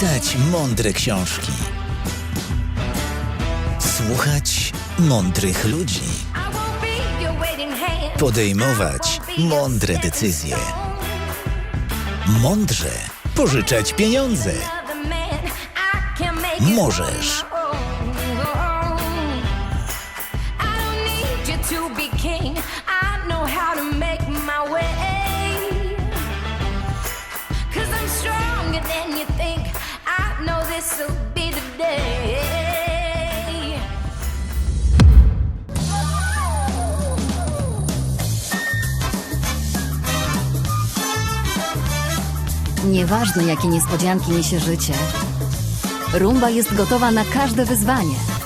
Czytać mądre książki. Słuchać mądrych ludzi. Podejmować mądre decyzje. Mądrze pożyczać pieniądze. Możesz. think Nieważne, jakie niespodzianki niesie życie, rumba jest gotowa na każde wyzwanie.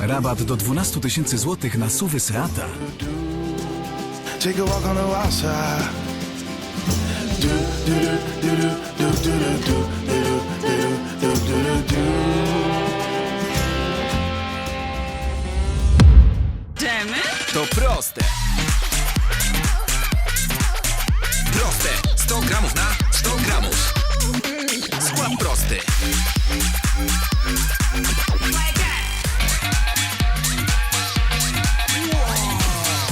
Rabat do 12 tysięcy złotych na suwy Seata. To proste. Proste. 100 gramów na 100 gramów. Діти.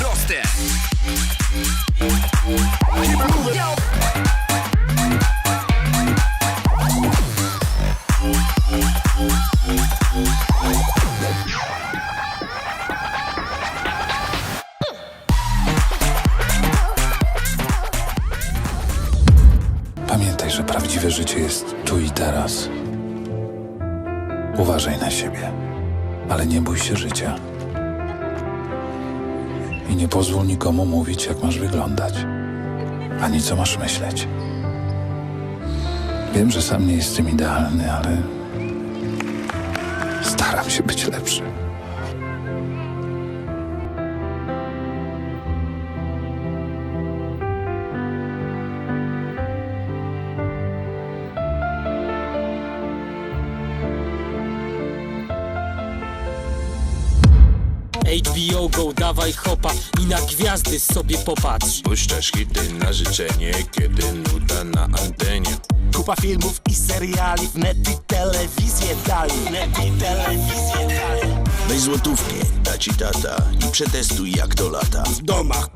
Росте. Thank you. Prawdziwe życie jest tu i teraz. Uważaj na siebie, ale nie bój się życia. I nie pozwól nikomu mówić, jak masz wyglądać, ani co masz myśleć. Wiem, że sam nie jestem idealny, ale staram się być lepszy. HBO Go, dawaj hopa i na gwiazdy sobie popatrz Puszczasz hity na życzenie, kiedy nuda na antenie. Kupa filmów i seriali w net i telewizję dali Net i telewizję dali Weź złotówkę, da ci tata i przetestuj jak to lata. W domach,